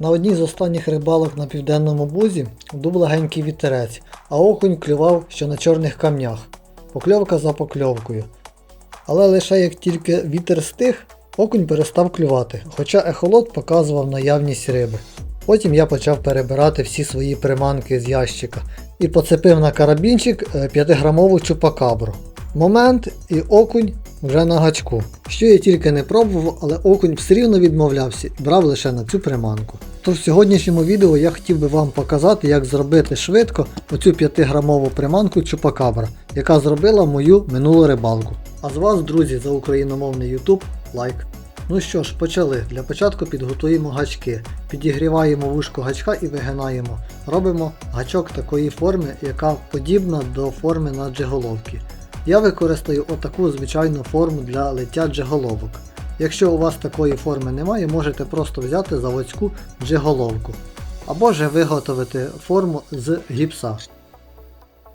На одній з останніх рибалок на південному бузі дув легенький вітерець, а окунь клював що на чорних камнях. Покльовка за покльовкою. Але лише як тільки вітер стих, окунь перестав клювати, хоча ехолот показував наявність риби. Потім я почав перебирати всі свої приманки з ящика і поцепив на карабінчик 5-грамову чупакабру. Момент і окунь вже на гачку. Що я тільки не пробував, але окунь все рівно відмовлявся і брав лише на цю приманку. То в сьогоднішньому відео я хотів би вам показати, як зробити швидко оцю 5-грамову приманку чупакабра, яка зробила мою минулу рибалку. А з вас, друзі, за україномовний YouTube, лайк. Ну що ж, почали. Для початку підготуємо гачки, підігріваємо вушко гачка і вигинаємо. Робимо гачок такої форми, яка подібна до форми на джеголовки. Я використаю отаку звичайну форму для лиття джеголовок. Якщо у вас такої форми немає, можете просто взяти заводську джеголовку. Або ж виготовити форму з гіпса.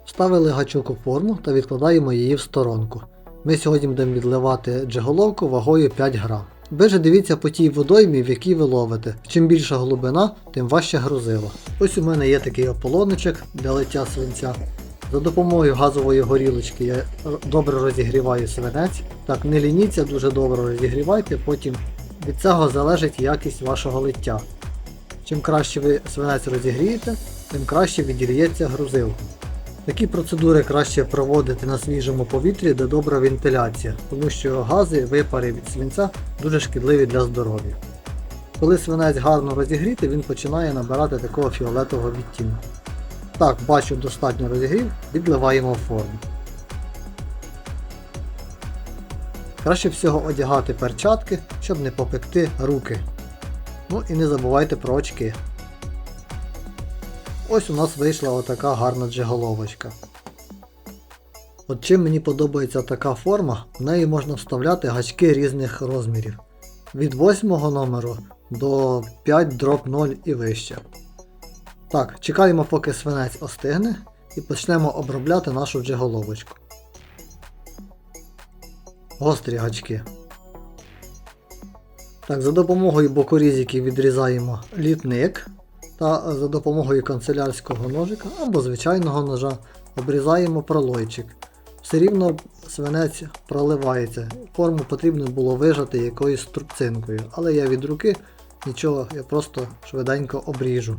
Вставили гачок у форму та відкладаємо її в сторонку. Ми сьогодні будемо відливати джеголовку вагою 5 грам. Ви же дивіться по тій водоймі, в якій ви ловите. Чим більша глибина, тим важче грузило. Ось у мене є такий ополоночок для лиття свинця. За допомогою газової горілочки я добре розігріваю свинець. Так, не лініться, дуже добре розігрівайте, потім від цього залежить якість вашого лиття. Чим краще ви свинець розігрієте, тим краще відір'ється грузилка. Такі процедури краще проводити на свіжому повітрі, де добра вентиляція, тому що гази, випари від свинця дуже шкідливі для здоров'я. Коли свинець гарно розігріти, він починає набирати такого фіолетового відтінку. Так, бачу, достатньо розігрів, відливаємо форму. Краще всього одягати перчатки, щоб не попекти руки. Ну і не забувайте про очки. Ось у нас вийшла отака гарна джеголовочка. От чим мені подобається така форма, в неї можна вставляти гачки різних розмірів. Від 8 номеру до 5 дроп 0 і вище. Так, чекаємо поки свинець остигне і почнемо обробляти нашу джеголовочку. Гострі гачки. Так, за допомогою бокорізиків відрізаємо літник та за допомогою канцелярського ножика або звичайного ножа обрізаємо пролойчик. Все рівно свинець проливається. Форму потрібно було вижати якоюсь струбцинкою, але я від руки нічого, я просто швиденько обріжу.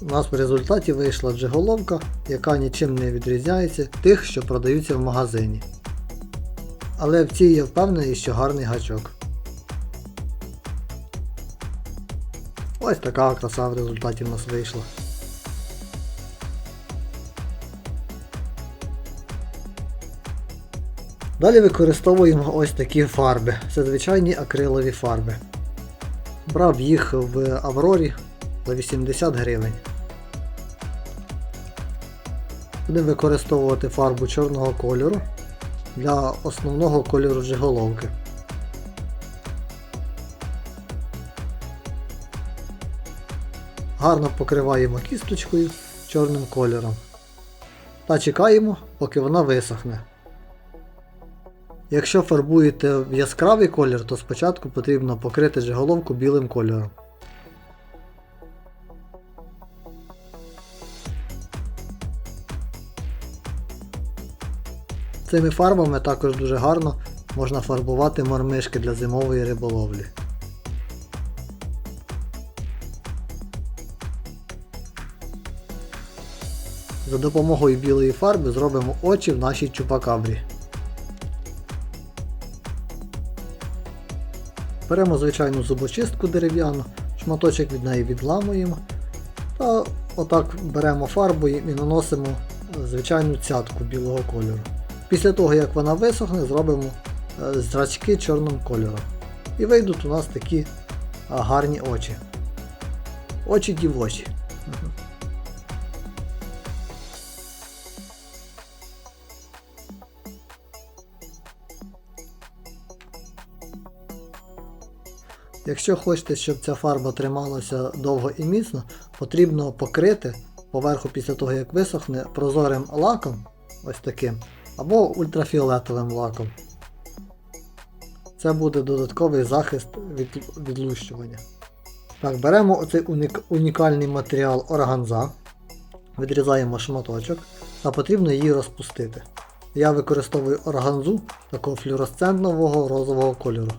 У нас в результаті вийшла джеголовка, яка нічим не відрізняється тих, що продаються в магазині. Але в цій я впевнений, що гарний гачок. Ось така краса в результаті в нас вийшла. Далі використовуємо ось такі фарби. Це звичайні акрилові фарби. Брав їх в Аврорі за 80 гривень. Будемо використовувати фарбу чорного кольору для основного кольору джеголовки. Гарно покриваємо кісточкою чорним кольором. Та чекаємо, поки вона висохне. Якщо фарбуєте в яскравий колір, то спочатку потрібно покрити джеголовку білим кольором. Цими фарбами також дуже гарно можна фарбувати мормишки для зимової риболовлі. За допомогою білої фарби зробимо очі в нашій чупакабрі. Беремо звичайну зубочистку дерев'яну, шматочок від неї відламуємо та отак беремо фарбу і наносимо звичайну цятку білого кольору. Після того як вона висохне, зробимо е, зрачки чорним кольором. І вийдуть у нас такі гарні очі. Очі дівочі. Якщо хочете, щоб ця фарба трималася довго і міцно, потрібно покрити поверху після того як висохне прозорим лаком, ось таким, або ультрафіолетовим лаком. Це буде додатковий захист від відлущування. Так, беремо оцей унік- унікальний матеріал органза, відрізаємо шматочок, а потрібно її розпустити. Я використовую органзу такого флюоресцентного розового кольору.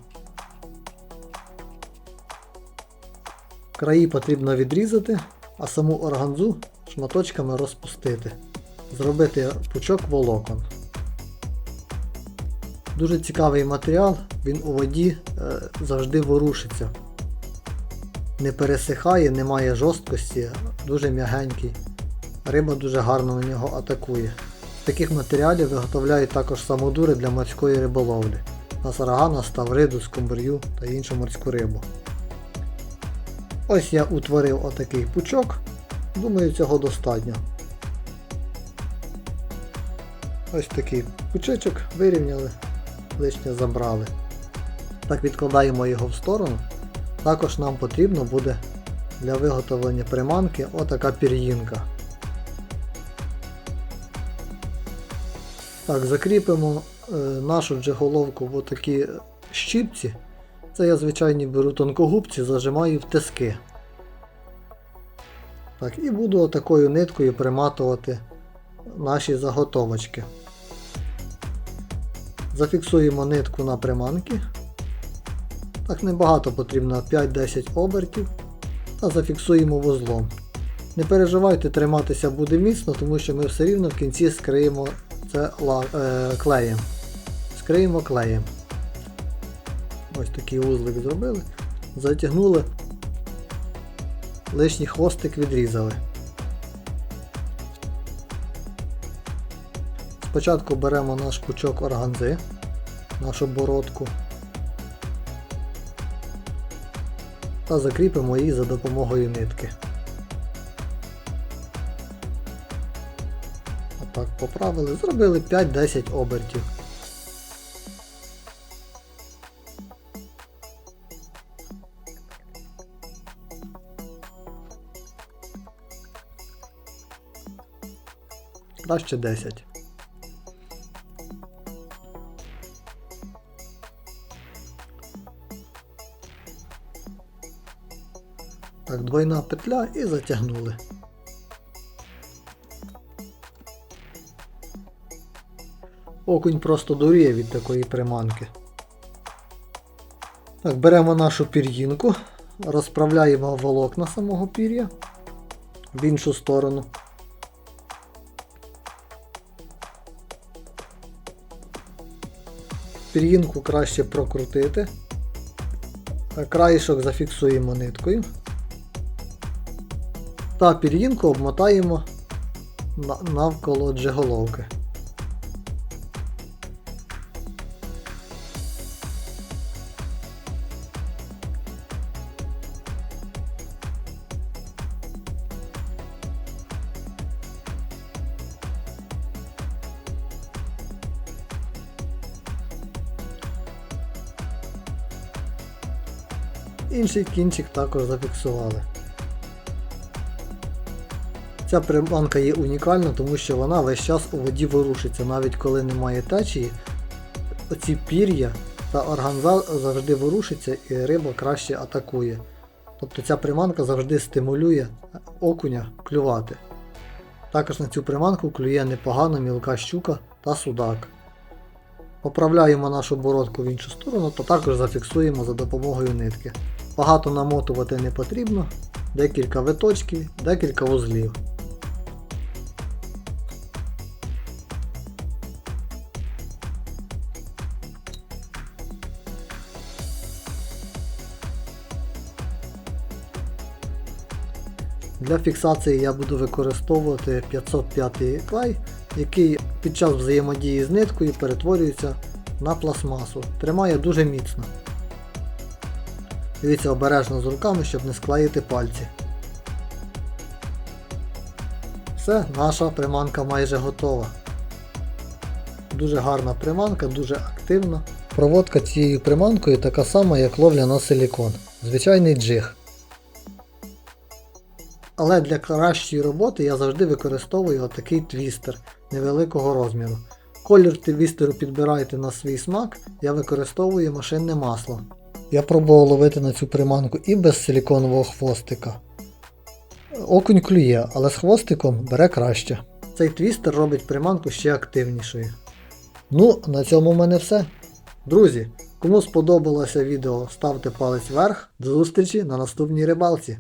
Краї потрібно відрізати, а саму органзу шматочками розпустити. Зробити пучок волокон. Дуже цікавий матеріал, він у воді е, завжди ворушиться. Не пересихає, не має жорсткості, дуже м'ягенький. Риба дуже гарно на нього атакує. З таких матеріалів виготовляють також самодури для морської риболовлі. На сарагана, ставриду, скумбрію та іншу морську рибу. Ось я утворив отакий пучок. Думаю, цього достатньо. Ось такий пучечок вирівняли, лишнє забрали. Так відкладаємо його в сторону. Також нам потрібно буде для виготовлення приманки отака пір'їнка. Так, закріпимо е, нашу джеголовку в отакі щіпці. Це я звичайні беру тонкогубці, зажимаю в тиски. Так, і буду отакою ниткою приматувати наші заготовочки. Зафіксуємо нитку на приманки. Так небагато потрібно 5-10 обертів. Та зафіксуємо вузлом. Не переживайте, триматися буде міцно, тому що ми все рівно в кінці скриємо це е, клеєм. Скриємо клеєм. Ось такий вузлик зробили. Затягнули. Лишній хвостик відрізали. Спочатку беремо наш пучок органзи, нашу бородку. Та закріпимо її за допомогою нитки. Отак поправили, зробили 5-10 обертів. Краще 10. Так, двойна петля і затягнули. Окунь просто дуріє від такої приманки. Так, беремо нашу пір'їнку, розправляємо волокна самого пір'я в іншу сторону. Пір'їнку краще прокрутити. Краєшок зафіксуємо ниткою. Та пір'їнку обмотаємо навколо джеголовки. Інший кінчик також зафіксували. Ця приманка є унікальна, тому що вона весь час у воді ворушиться, навіть коли немає течії. Оці пір'я та органза завжди ворушиться і риба краще атакує. Тобто ця приманка завжди стимулює окуня клювати. Також на цю приманку клює непогано мілка щука та судак. Поправляємо нашу бородку в іншу сторону, то також зафіксуємо за допомогою нитки. Багато намотувати не потрібно, декілька виточків, декілька вузлів. Для фіксації я буду використовувати 505 клей, який під час взаємодії з ниткою перетворюється на пластмасу. Тримає дуже міцно. Дивіться обережно з руками, щоб не склеїти пальці. Все, наша приманка майже готова. Дуже гарна приманка, дуже активна. Проводка цією приманкою така сама, як ловля на силікон. Звичайний джиг. Але для кращої роботи я завжди використовую отакий твістер невеликого розміру. Колір твістеру підбирайте на свій смак, я використовую машинне масло. Я пробував ловити на цю приманку і без силіконового хвостика. Окунь клює, але з хвостиком бере краще. Цей твістер робить приманку ще активнішою. Ну, на цьому в мене все. Друзі, кому сподобалося відео, ставте палець вверх. До зустрічі на наступній рибалці.